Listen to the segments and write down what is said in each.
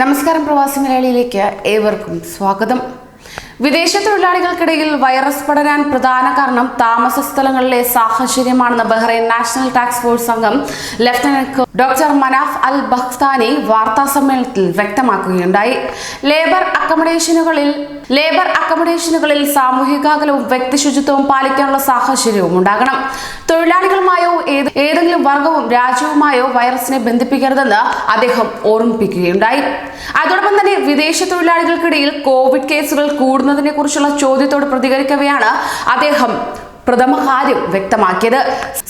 നമസ്കാരം പ്രവാസി മലയാളിയിലേക്ക് ഏവർക്കും സ്വാഗതം. വിദേശ തൊഴിലാളികൾക്കിടയിൽ വൈറസ് പടരാൻ പ്രധാന കാരണം താമസ സ്ഥലങ്ങളിലെ സാഹചര്യമാണെന്ന് ബഹ്റൈൻ നാഷണൽ ടാക്സ് ഫോഴ്സ് അംഗം lieutenant doctor Manaf Al Bakhtani വാർത്താ സമ്മേളനത്തിൽ വ്യക്തമാക്കുകയുണ്ടായി. ലേബർ അക്കോമഡേഷനുകളിൽ ലേബർ അക്കോമഡേഷനുകളിൽ സാമൂഹിക അകലവും വ്യക്തി ശുചിത്വവും പാലിക്കാനുള്ള സാഹചര്യവും ഉണ്ടാകണം. തൊഴിലാളികളുമായോ ഏതെങ്കിലും വർഗവും രാജ്യവുമായോ വൈറസിനെ ബന്ധിപ്പിക്കരുതെന്ന് അദ്ദേഹം ഓർമ്മിപ്പിക്കുകയുണ്ടായി. അതോടൊപ്പം തന്നെ വിദേശ തൊഴിലാളികൾക്കിടയിൽ കോവിഡ് കേസുകൾ കൂടുന്നതിനെ കുറിച്ചുള്ള ചോദ്യത്തോട് പ്രതികരിക്കവെയാണ് അദ്ദേഹം പ്രഥമ കാര്യം വ്യക്തമാക്കിയത്.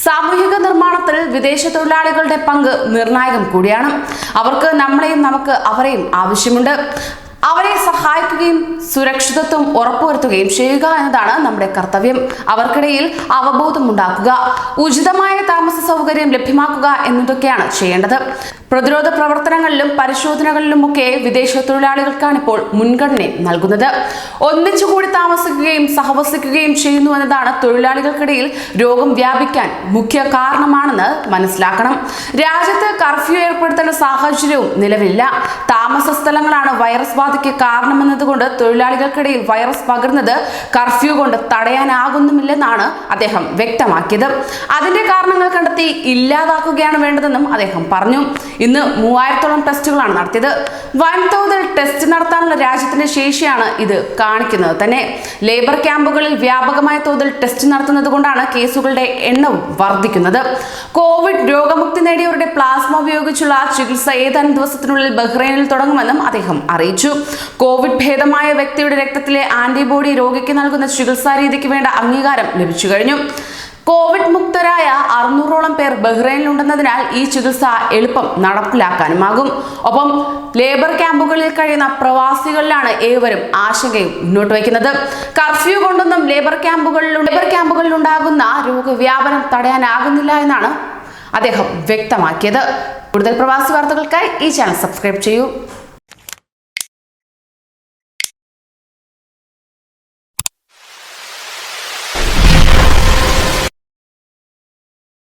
സാമൂഹിക നിർമ്മാണത്തിൽ വിദേശ തൊഴിലാളികളുടെ പങ്ക് നിർണായകം കൂടിയാണ്. അവർക്ക് നമ്മളെയും നമുക്ക് അവരെയും ആവശ്യമുണ്ട്. അവരെ സഹായിക്കുകയും സുരക്ഷിതത്വം ഉറപ്പുവരുത്തുകയും ചെയ്യുക എന്നതാണ് നമ്മുടെ കർത്തവ്യം. അവർക്കിടയിൽ അവബോധം ഉണ്ടാക്കുക ഉചിതമായ താമസ സൗകര്യം ലഭ്യമാക്കുക എന്നതൊക്കെയാണ് ചെയ്യേണ്ടത്. പ്രതിരോധ പ്രവർത്തനങ്ങളിലും പരിശോധനകളിലുമൊക്കെ വിദേശ തൊഴിലാളികൾക്കാണ് ഇപ്പോൾ മുൻഗണന നൽകുന്നത്. ഒന്നിച്ചുകൂടി താമസിക്കുകയും സഹവസിക്കുകയും ചെയ്യുന്നു എന്നതാണ് തൊഴിലാളികൾക്കിടയിൽ രോഗം വ്യാപിക്കാൻ മുഖ്യ കാരണമാണെന്ന് മനസ്സിലാക്കണം. രാജ്യത്ത് കർഫ്യൂ ഏർപ്പെടുത്തേണ്ട സാഹചര്യവും നിലവില്ല താമസ സ്ഥലങ്ങളാണ് വൈറസ് ബാധയ്ക്ക് കാരണമെന്നതുകൊണ്ട് തൊഴിലാളികൾക്കിടയിൽ വൈറസ് പകരുന്നത് കർഫ്യൂ കൊണ്ട് തടയാനാകുന്നുമില്ലെന്നാണ് അദ്ദേഹം വ്യക്തമാക്കിയത്. അതിന്റെ കാരണങ്ങൾ കണ്ടെത്തി ഇല്ലാതാക്കുകയാണ് വേണ്ടതെന്നും അദ്ദേഹം പറഞ്ഞു. ഇന്ന് മൂവായിരത്തോളം ടെസ്റ്റുകളാണ് നടത്തിയത്. വൻതോതിൽ ടെസ്റ്റ് നടത്താനുള്ള രാജ്യത്തിന്റെ ശേഷിയാണ് ഇത് കാണിക്കുന്നത്. തന്നെ ലേബർ ക്യാമ്പുകളിൽ വ്യാപകമായ തോതിൽ ടെസ്റ്റ് നടത്തുന്നത് കൊണ്ടാണ് കേസുകളുടെ എണ്ണം വർദ്ധിക്കുന്നത്. കോവിഡ് രോഗമുക്തി നേടിയവരുടെ പ്ലാസ്മ ഉപയോഗിച്ചുള്ള ചികിത്സ ഏതാനും ദിവസത്തിനുള്ളിൽ ബഹ്റൈനിൽ തുടങ്ങുമെന്നും അദ്ദേഹം അറിയിച്ചു. കോവിഡ് ഭേദമായ വ്യക്തിയുടെ രക്തത്തിലെ ആന്റിബോഡി രോഗിക്ക് നൽകുന്ന ചികിത്സാ രീതിക്ക് വേണ്ട അംഗീകാരം ലഭിച്ചു കഴിഞ്ഞു. കോവിഡ് മുക്തരായ അറുന്നൂറോളം പേർ ബഹ്റൈനിലുണ്ടെന്നതിനാൽ ഈ ചികിത്സ എളുപ്പം നടപ്പിലാക്കാനുമാകും. ഒപ്പം ലേബർ ക്യാമ്പുകളിൽ കഴിയുന്ന പ്രവാസികളിലാണ് ഏവരും ആശങ്കയും മുന്നോട്ട് വയ്ക്കുന്നത്. കർഫ്യൂ കൊണ്ടൊന്നും ലേബർ ക്യാമ്പുകളിൽ ലേബർ ക്യാമ്പുകളിൽ ഉണ്ടാകുന്ന രോഗവ്യാപനം തടയാനാകുന്നില്ല എന്നാണ് അദ്ദേഹം വ്യക്തമാക്കിയത്. കൂടുതൽ പ്രവാസി വാർത്തകൾക്കായി ഈ ചാനൽ സബ്സ്ക്രൈബ് ചെയ്യൂ.